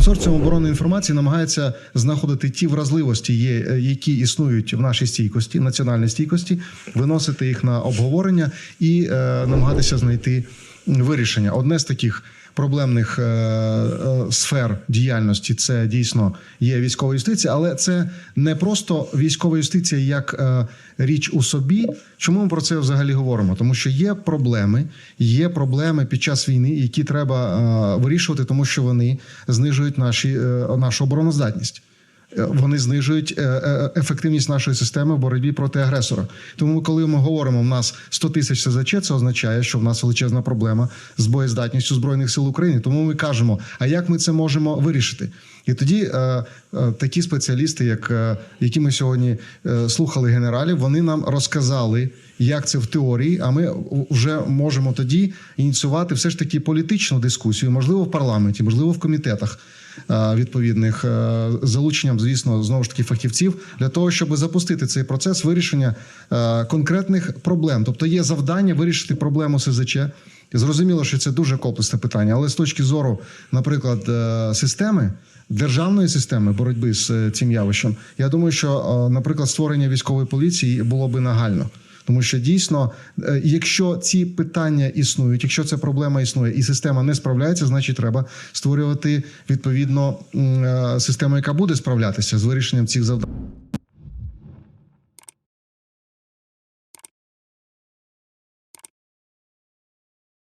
Консорціум оборони інформації намагається знаходити ті вразливості, е, які існують в нашій стійкості, національній стійкості, виносити їх на обговорення і е, намагатися знайти вирішення. Одне з таких проблемних е, е, сфер діяльності це дійсно є військова юстиція, але це не просто військова юстиція як е, річ у собі. Чому ми про це взагалі говоримо? Тому що є проблеми, є проблеми під час війни, які треба е, вирішувати, тому що вони знижують наші, е, нашу обороноздатність. Е, Вони знижують е, е, ефективність нашої системи в боротьбі проти агресора. Тому, коли ми говоримо, в нас 100 тисяч СЗЧ, це означає, що в нас величезна проблема з боєздатністю збройних сил України. Тому ми кажемо, а як ми це можемо вирішити? І тоді такі спеціалісти, як які ми сьогодні слухали генералів, вони нам розказали, як це в теорії. А ми вже можемо тоді ініціювати все ж таки політичну дискусію, можливо, в парламенті, можливо, в комітетах е, відповідних е, залученням, звісно, знову ж таки фахівців для того, щоб запустити цей процес вирішення е, конкретних проблем. Тобто є завдання вирішити проблему СЗЧ. Зрозуміло, що це дуже комплексне питання, але з точки зору, наприклад, системи. Державної системи боротьби з цим явищем, я думаю, що, наприклад, створення військової поліції було би нагально. Тому що дійсно, е, якщо ці питання існують, якщо ця проблема існує і система не справляється, значить треба створювати відповідно е, систему, яка буде справлятися з вирішенням цих завдань.